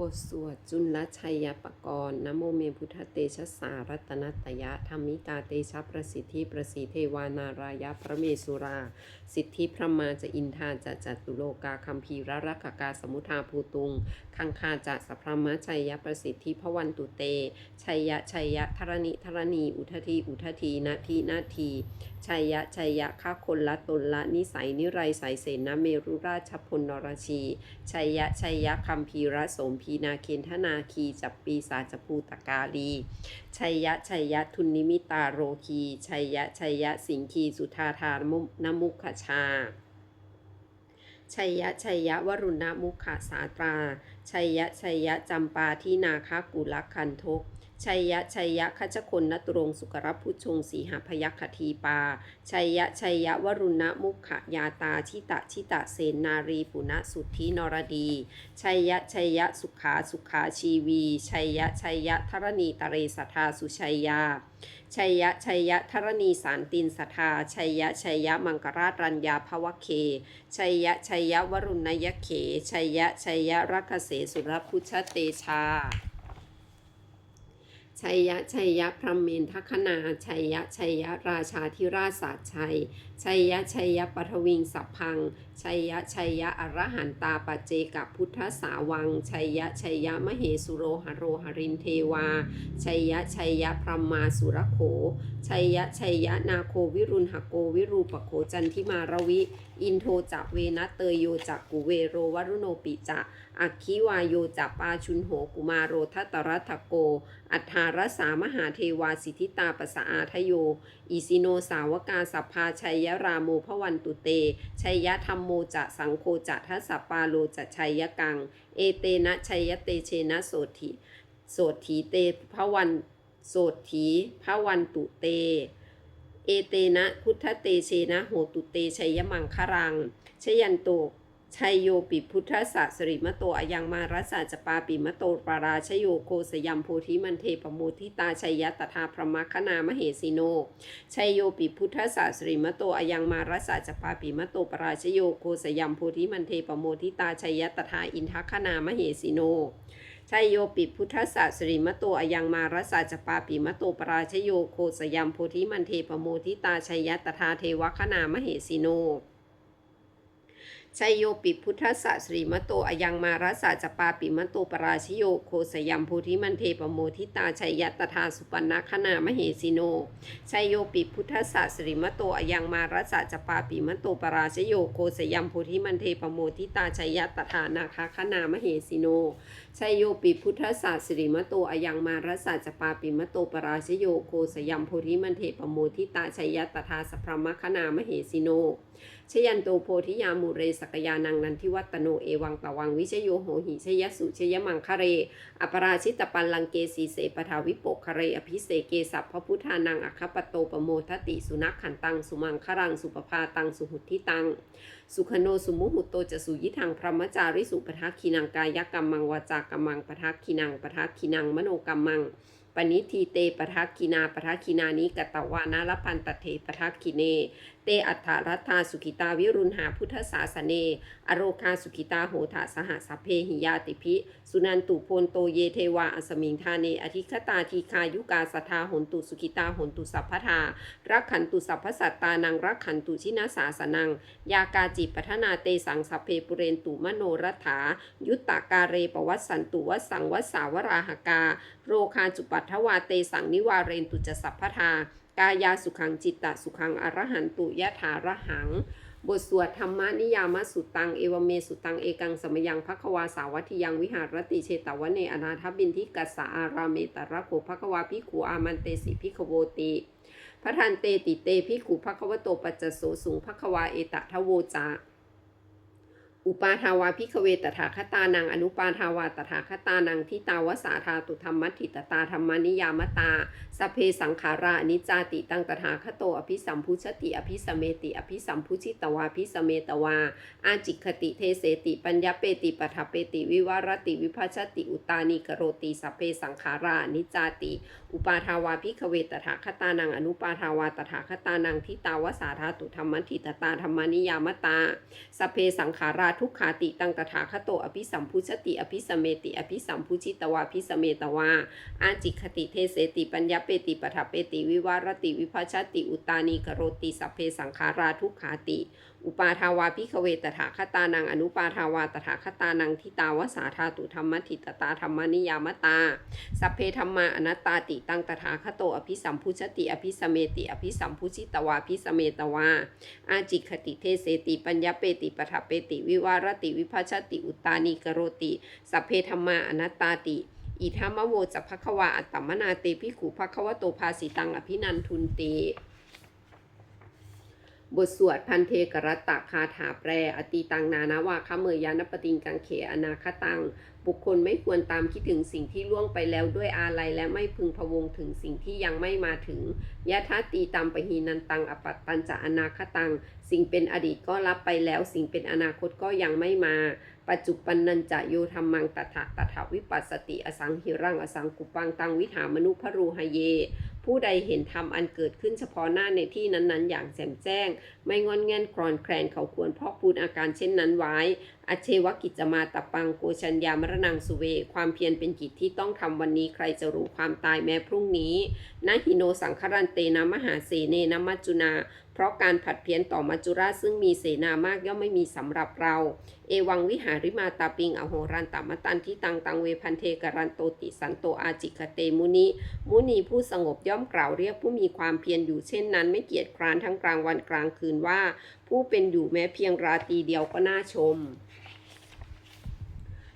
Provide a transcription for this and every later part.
บทสวดจุลชัยปกรณ์นโมเมพุทธเตชะสารัตนัตยะธรรมิกาเตชะประสิทธิประสีเทวานารายะพระเมสุรา สิทธิพระมาจะอินทาจะจัตุโลกาคัมภีรรักกาสมุทาภูตุง คังคาจะสัพพรมชัยยประสิทธิพวันตุเต ชัยยะชัยยะธรณิธรณีอุทธีอุทธีนาทีนาที ชัยยะ ชัยยะข้าคนละตนละนิสัยนิไรสายเสนาเมรุราชพลนรชี ชัยยะ ชัยยะคัมภีระสมพีนาเคนทนาคีจับปีสาจภูตกาลี ชัยยะ ชัยยะทุนนิมิตาโรคี ชัยยะ ชัยยะสิงคีสุธาธานมุนมุขชาชัยยะชัยยะวรุณมุขสาตรา ชัยยะชัยยะจำปาที่นาคากุลคันทกชัยยะชัยยะขจคนนตรงสุกรพุชงสีหพยัคฆทีปา ชัยยะชัยยะวรุณมุขยาตาชิตะชิตะเสนนารีปุณสุทธินรดี ชัยยะชัยยะสุขาสุขาชีวี ชัยยะชัยยะธรณีตเรสทาสุชัยยา ชัยยะชัยยะธรณีสารตินสทา ชัยยะชัยยะมังกราชรัญญาภวเค ชัยยะชัยยะวรุณยเข ชัยยะชัยยะรักเสสุรพุชเตชา ชัยยะชัยยะพรหมเมนทคณาชัยยะชัยยะราชาธิราชศาสตร์ชัยชัยยะชัยยะปทวิงสัพพังชัยยะชัยยะอรหันตาปจเจกับพุทธสาวัง ชัยยะชัยยะมเหสุโรหโรหรินเทวา ชัยยะชัยยะพรหมาสุรโข ชัยยะชัยยะนาโควิรุณหโกวิรูปโขจันทิมารวิ อินโทจะเวนะเตยโยจะกุเวโรวรุโนปิจะอัคคิวายโยจะปาชุนโหกุมารโรทัตตรัตโก อัฏฐารสามหาเทวาสิทธิตาปสะอาทโย อิสิโนสาวกาสัพพาชัยยะราโมพวันตุเต ชัยยะธรรมโมจะสังโฆจะทัสปาโลจะชัยกัง เอเตนะชัยยเตเชนะโสถิโสถีเตพระวันโสถีพระวันตุเต เอเตนะพุทธเตเชนะโหตุเตชัยมังครังชยันโต ชัยโยปิพุทธศาสริมโตอายังมารัสสะจปาปิมโตปาราชโยโคสยัมโพธิมันเทปโมทิตาชัยยะตถาพระมคณามเหสิโน ชัยโยปิพุทธศาสริมโตอายังมารัสสะจปาปิมโตปราชโยโคสยัมโพธิมันเทปโมทิตาชัยยะตถาอินทคณามเหสิโนชัยโยปิพุทธศาสริมโตอายังมารัสสะจปาปิมโตปราชโยโคสยัมโพธิมันเทปโมทิตาชัยยะตถาเทวคณามเหสิโน ชัยโยปิพุทธสสรีมโตอายังมารัสสะจปาปิมโตปราชโยโคสยัมโพธิมันเทปโมทิตาชัยยะตถาสุปันนาคณามเหสิโนชัยโยปิพุทธสสริมโตอายังมารัสสะจปาปิมโตปราชโยโคสยัมโพธิมันเทปโมทิตาชัยยะตถานาคคณามเหสิโนชัยโยปิพุทธศาสริมโตอายังมารัสสะจปาปิมโตปราชโยโคสยัมโพธิมันเทปโมทิตาชัยยะตถาสพพมคณามเหสิโน ชยันโตโพธิยามูเรสกยานังนันทิวัตโนเอวังตะวังวิชโยโหหิชยสุชยมังคะเร อปราชิตปันลังเกสีเสปทาวิปกคะเร อภิเสเกสัพพพุทธานังอคปโตปโมทติสุนักขันตังสุมังครังสุปภาตังสุหุทิตัง สุขโนสุมุหุโตจะสุยิทังพรหมจาริสุปทักขินังกายกรรมังวาจากรรมังปทักขินังปทักขินังมโนกรรมัง ปณิทีเตปทักขินาปทักขินานิกตวานาลพันตเทปทักขิเน เตอัฏฐรัตาสุขิตาวิรุณหาพุทธศาสเน อโรคาสุขิตาโหทาสหสัพเพหิยาติพิสุนันตุโพนโตเยเทวาอสมิงทาเน อธิคตาทีคายุกาสทาหนตุสุขิตาหนตุสัพพทารักขันตุสัพพสัตตานังรักขันตุชินาสาสนัง ยากาจิปัทนาเตสังสัพเพปุเรนตุมโนรัฐา ยุตตากาเรปวัสสันตุวัสสังวัสสาวราหกา โรคาจุปัทวาเตสังนิวาเรนตุจสัพพทากายาสุขังจิตตสุขังอรหันตุยะถาระหัง บทสวดธรรมนิยามสุตัง เอวเมสุตัง เอกังสมยังภควาสาวัติยังวิหารติเชตวเนอนาถบินทิกัสสาอาราเมตระโขภควาพิขูอามันเตสิพิขโวติพระทันเตติเตพิขูภควโตปัจจโสสุงภควาเอตะทะโวจา อุปาทาวาพิกเวตถาคตานัง อนุปาทาวาตถาคตานังทิตาวสาธาตุธรรมมัตถิตตาธรรมนิยามตาสเพสังขารานิจาติตังตถาคโตอภิสัมพุชติอภิสเมติ อภิสัมพุชิตวาภิสเมตวา อาจิคติเทเสติปัญญาเปติปัฏฐเปติ วิวารติวิภัชติอุตานิกโรติสเพสังขารานิจาติ อุปาทาวาพิกเวตถาคตานัง อนุปาทาวาตถาคตานังทิตาวสาธาตุธรรมมัตถิตตาธรรมนิยามตาสเพสังขาราทุกขาติตังตถาคโตอภิสัมพุชติ อภิสเมติ อภิสัมพุชิตวาภิสเมตวา อาจิคติเทเสติปัญญาเปติปทเปติวิวารติวิภาชชติอุตานีกโรติสัพเพสังขาราทุกขาติ อุปาทาวาพิขเวตถาคตานังอนุปาทาวาตถาคตานังทิตาวสาธาตุธรรมทิตตาธรรมนิยามตา สัพเพธรรมาอนัตตาติตังตถาคโตอภิสัมพุชติอภิสเมติอภิสัมพุชิตวาภิสเมตวา อาจิคติเทเสติปัญญาเปติปทเปติวิวารติวิภัชติอุตานีกโรติ สัพเพธรรมาอนัตตาติอิทัมมโวจัพพะควาอัตตมนาเตพิขุภควโตภาสิตังอภินันทุนเต บทสวดพันเทกรตตะคาถาแปร อติตังนานาวาคเมยานปติงกังเขอนาคตัง บุคคลไม่ควรตามคิดถึงสิ่งที่ล่วงไปแล้วด้วยอาลัยและไม่พึงพวงถึงสิ่งที่ยังไม่มาถึงยะทาตีตามปหีนันตังอปัตตันจะอนาคตัง สิ่งเป็นอดีตก็รับไปแล้ว สิ่งเป็นอนาคตก็ยังไม่มา ปัจจุปันนันจะโยธรรมังตถาตถาวิปัสสติอสังหิรังอสังกุปังตังวิถามนุพรูหเย ผู้ใดเห็นธรรมอันเกิดขึ้นเฉพาะหน้าในที่นั้นๆ อย่างแจ่มแจ้ง ไม่งอนแงนครอนแคลนเขาควรพอกพูนอาการเช่นนั้นไว้อเชวกิจจมาตปังโกชัญญามรณังสุเว ความเพียรเป็นกิจที่ต้องทำวันนี้ใครจะรู้ความตายแม้พรุ่งนี้นาหิโนสังครันเตนะมหาเสเนนะมัจจุนา เพราะการผัดเพี้ยนต่อมัจจุราชซึ่งมีเสนามากย่อมไม่มีสำหรับเรา เอวังวิหาริมาตาปิงอโหรันตามตันที่ตังตังเวพันเทกรันโตติสันโตอาจิกเตมุนิ มุนีผู้สงบย่อมกล่าวเรียกผู้มีความเพียรอยู่เช่นนั้น ไม่เกียจคร้านทั้งกลางวันกลางคืนว่า ผู้เป็นอยู่แม้เพียงราตรีเดียวก็น่าชม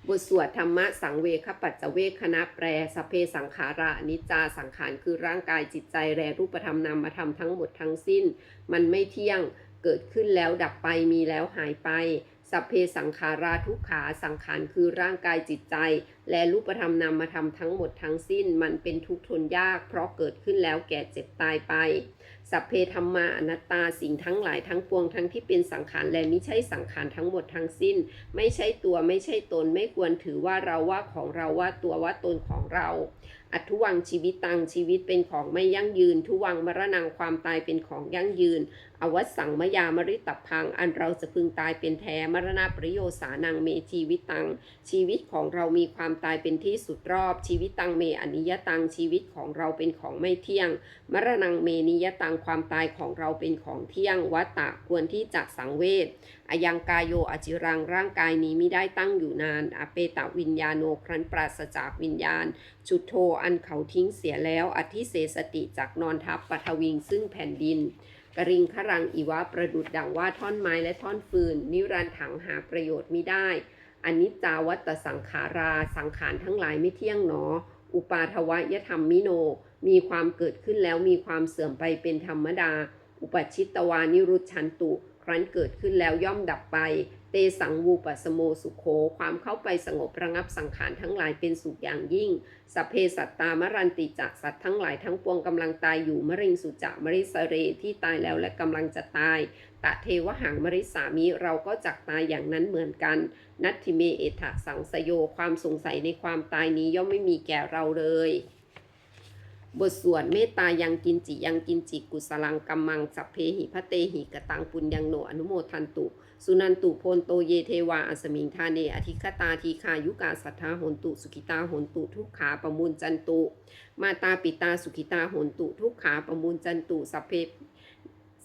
บทสวดธรรมะสังเวคปัจจเวคคณะแปรสเพสังขารานิจจาสังขารคือร่างกายจิตใจแรรูปธรรมนามธรรมทั้งหมดทั้งสิ้น มันไม่เที่ยงเกิดขึ้นแล้วดับไปมีแล้วหายไป สัพเพสังขาราทุกขาสังขารคือร่างกายจิตใจ และรูปธรรมนามธรรมทั้งหมดทั้งสิ้นมันเป็นทุกข์ทนยาก เพราะเกิดขึ้นแล้วแก่เจ็บตายไป สัพเพธรรมาอนัตตาสิ่งทั้งหลายทั้งปวงทั้งที่เป็นสังขารและไมิใช่สังขารทั้งหมดทั้งสิ้น ไม่ใช่ตัวไม่ใช่ตนไม่ควรถือว่าเราว่าของเราว่าตัวว่าตนของเราอัทุวังชีวิตตังชีวิตเป็นของไม่ยั่งยืน ทุวังมรณังความตายเป็นของยั่งยืน อวสังมยามริตับพัง อันเราจะพึงตายเป็นแท้มรณะประโยชน์สานังเมชีวิตตัง ชีวิตของเรามีความตายเป็นที่สุดรอบ ชีวิตตังเมอนิยตังชีวิตของเราเป็นของไม่เที่ยง มรณงเมนิยตังความตายของเราเป็นของเที่ยงวัตตะควรที่จะสังเวช อายังกายโยอจิรังร่างกายนี้ไม่ได้ตั้งอยู่นานอเปตะวิญญาโนครั้นปราศจากวิญญาณ จุดโทอันเขาทิ้งเสียแล้วอธิเสสติจากนอนทับปฐวิงซึ่งแผ่นดินกริงขรังอีวะประดุดดังว่าท่อนไม้และท่อนฟืน นิรันถังหาประโยชน์ไมิได้อนิจจาวัตสังขาราสังขารทั้งหลายไม่เที่ยงหนอ อุปาทวยธรรมมิโน มีความเกิดขึ้นแล้วมีความเสื่อมไปเป็นธรรมดา อุปชิตตวานิรุชันตุ รั้นเกิดขึ้นแล้วย่อมดับไป เตสังวูปัสโมสุโข ความเข้าไปสงบระงับสังขารทั้งหลายเป็นสุขอย่างยิ่ง สัพเพสัตตามรันติจักสัตว์ทั้งหลายทั้งปวงกำลังตายอยู่มร็งสุจะมริสเรที่ตายแล้วและกำลังจะตายตะเทวหังมริสามิเราก็จักตายอย่างนั้นเหมือนกัน นัตถิเมเอถะสังสโยความสงสัยในความตายนี้ย่อมไม่มีแก่เราเลย บทสวดเมตตายังกินจิยังกินจิกุสลังกัมมังสัพเพหิพระเตหิกตังปุญญังโนอนุโมทันตุ สุนันตุโพนโตเยเทวาอัสมิงทาเนอธิคตาทีคายุกาสัทธาหนตุ สุขิตาหนตุทุกขาประมูลจันตุ มาตาปิตาสุขิตาหนตุทุกขาประมูลจันตุสัพเพ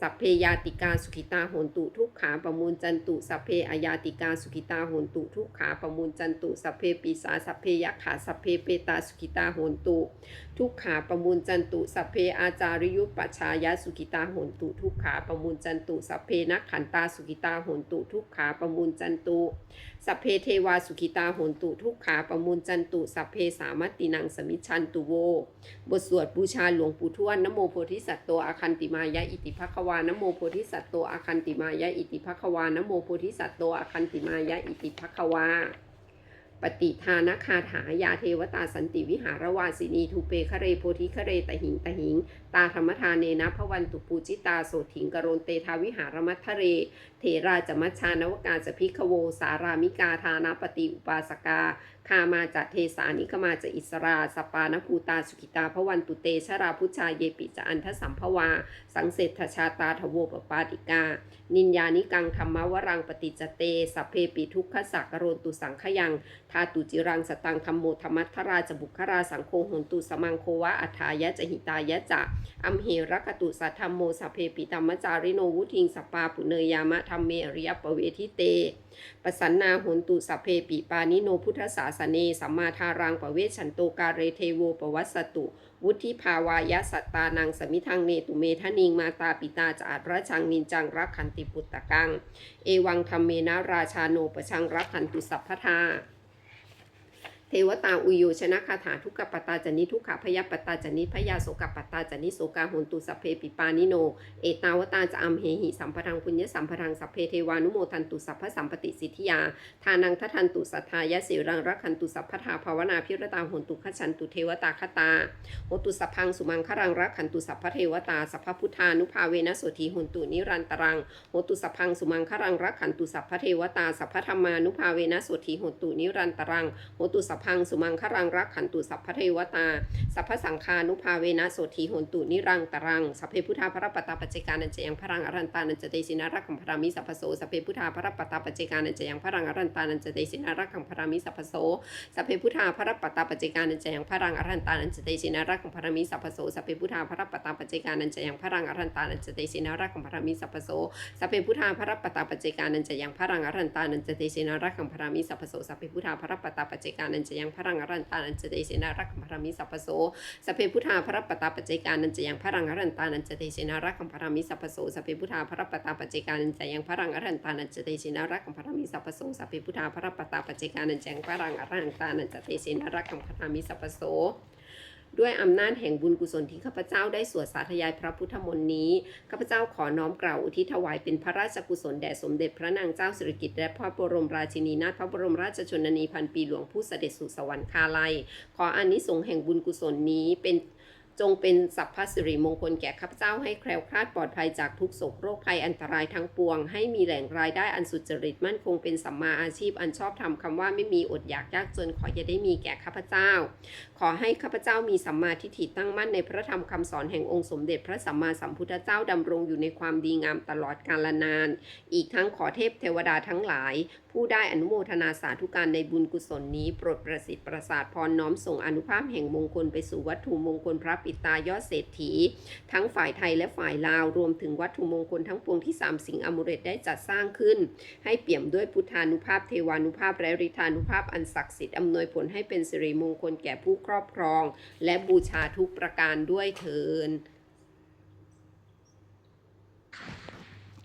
สัพเพยาติกาสุขิตาโหนตุทุกขาประมูลจันตุสัพเพอายาติกาสุขิตาโหนตุทุกขาประมูลจันตุสัพเพปีสาสัพเพยะขาสัพเพเปตาสุขิตาโหนตุทุกขาประมูลจันตุสัพเพอาจาริยุปัชชายะสุกิตาโหนตุทุกขาประมูลจันตุสัพเพนักขันตาสุกิตาโหนตุทุกขาประมูลจันตุสัพเพเทวาสุกิตาโหนตุทุกขาประมูลจันตุสัพเพสามัตตินังสมิชันตุโว บทสวดบูชาหลวงปู่ทวดนโมโพธิสัตว์โตอาคันติมายะอิติภควานโมโพธิสัตว์โตอาคันติมายะอิติภควานโมโพธิสัตว์โตอาคันติมายะอิติภควา ปฏิทานคาถายาเทวตาสันติวิหารวาสินีทูเปคะเรโพธิคะเรตหิงตหิง ตาธรรมทานเนนะพระวันตุปูจิตาโสถิงกโรนเตทาวิหารมัทะเรเถราจมัชานวกาจพิกขโว สารามิกาทานาปฏิอุปาสกาคามาจะเทสานิกมาจะอิสราสปานภูตาสุขิตาพระวันตุเตชราพุชาเยปิจะอันทสัมภวา สังเสทชาตาทโวปปาติกา นินยานิกังธรรมวรังปฏิจเตสัพเพปิทุกขสักกโรนตุสังขยังทาตุจิรังสตังธรรมโมธรรมัทธราจบุคราสังโฆโหนตุสมังโควะอัฏฐายะจหิตายะจะอัมเหรกตุสัทธรรมโมสัพเพปิตัมมจาริโนวุทิงสปาปุเนยามะธรรมเมริยปเวทิเตปสันนาโหนตุสัพเพปิปานิโนพุทธศาสเนสัมมาทารังปเวชันโตกาเรเทโวปวัสตุ วุฒิภาวายะสัตตานังสมิทังเนตุเมทนิงมาตาปิตาจาราชังนินจังรักขันติปุตตะกัง เอวังธรรมเมนะราชาโนปชังรักขันตุสัพพทา เทวตาอุโยชนะคาถาทุกขปตาจนิทุกขพยปตาจนิพยาโสกปตาจนิโสกาโหนตุสัพเพปิปานิโน เอตาวตาจะอัมเหหิสัมปทังปุญญสัมปทังสัพเพเทวานุโมทันตุสัพพสัมปติสิทธิยา ทานังทัทันตุสัทธายะสิรังรักขันตุสัพพทาภาวนาพิรตาโหนตุขชันตุเทวตาคตาโหตุสัพพังสุมังครังรักขันตุสัพพเทวตาสัพพพุทธานุภาเวนะโสธีโหนตุนิรันตรังโหตุสัพพังสุมังครังรักขันตุสัพพเทวตาสัพพธรรมานุภาเวนะโสธีโหนตุนิรันตรังโหตุสัพพังสุมังครังรักขันตุสัพพเทวตา สัพพสังฆานุภาเวนะโสธีโหนตุนิรังตรัง สัพเพพุทธาพระปตตาปัจเจกานันจะยังพรังอรันตานันจะเตสินารักขังพรามิสัพพโสสัพเพพุทธาพระปตาปัจเจกานันจะยังพรังอรันตานันจะเตสินารักขังพรามิสัพพโสสัพเพพุทธาพระปตตาปัจเจกานันจะยังพรังอรันตานันจะเตสินารักขังพรามิสัพพโสสัพเพพุทธาพระปตตาปัจเจกานันจะยังพรังอรันตานันจะเตสินารักขังพรามิสัพพโสสัพเพพุทธาพระปตตาปัจเจกานันจะยังพรังอรันตานันจะเตสินารักขังพรามิสัพพโสสัพเพพุทธาพระปตตาปัจเจกานันจะยังพรังอรันตานันจะเตสินารักขังพรามิสัพพโสสเพพุทธาพระปตาปัจเจกานันจะยังพรังอรันตานันจะเตสินารักขังพรามิสัพพโสสเพพุทธาพระปตาปัจเจกานันจะยังพรังอรันตานันจะเตสินารักขังพรามิสัพพโสสเพพุทธาพระปตาปัจเจกานันจะยังพรังอรันตานันจะเตสินารักขังพรามิสัพพโส ด้วยอำนาจแห่งบุญกุศลที่ข้าพเจ้าได้สวดสาธยายพระพุทธมนต์นี้ ข้าพเจ้าขอน้อมกล่าวอุทิศถวายเป็นพระราชกุศลแด่สมเด็จพระนางเจ้าสิริกิติ์และพระบรมราชินีนาถพระบรมราชชนนีพันปีหลวงผู้เสด็จสู่สวรรคาลัย ขออานิสงส์แห่งบุญกุศลนี้เป็น จงเป็นสัพพสิริมงคลแก่ข้าพเจ้าให้แคล้วคลาดปลอดภัยจากทุกโศกโรคภัยอันตรายทั้งปวง ให้มีแหล่งรายได้อันสุจริตมั่นคงเป็นสัมมาอาชีพอันชอบธรรมคำว่าไม่มีอดอยากยากจนขออย่าได้มีแก่ข้าพเจ้า ขอให้ข้าพเจ้ามีสัมมาทิฏฐิตั้งมั่นในพระธรรมคำสอนแห่งองค์สมเด็จพระสัมมาสัมพุทธเจ้าดำรงอยู่ในความดีงามตลอดกาลนาน อีกทั้งขอเทพเทวดาทั้งหลาย ผู้ได้อนุโมทนาสาธุการในบุญกุศลนี้โปรดประสิทธิ์ประสาทพรน้อมส่งอนุภาพแห่งมงคลไปสู่วัตถุมงคลพระปิตายอดเศรษฐี ทั้งฝ่ายไทยและฝ่ายลาว รวมถึงวัตถุมงคลทั้งปวงที่สามสิงอมุเรตได้จัดสร้างขึ้น ให้เปี่ยมด้วยพุทธานุภาพเทวานุภาพและฤทธานุภาพอันศักดิ์สิทธิ์อำนวยผลให้เป็นสิริมงคลแก่ผู้ครอบครอง และบูชาทุกประการด้วยเถิน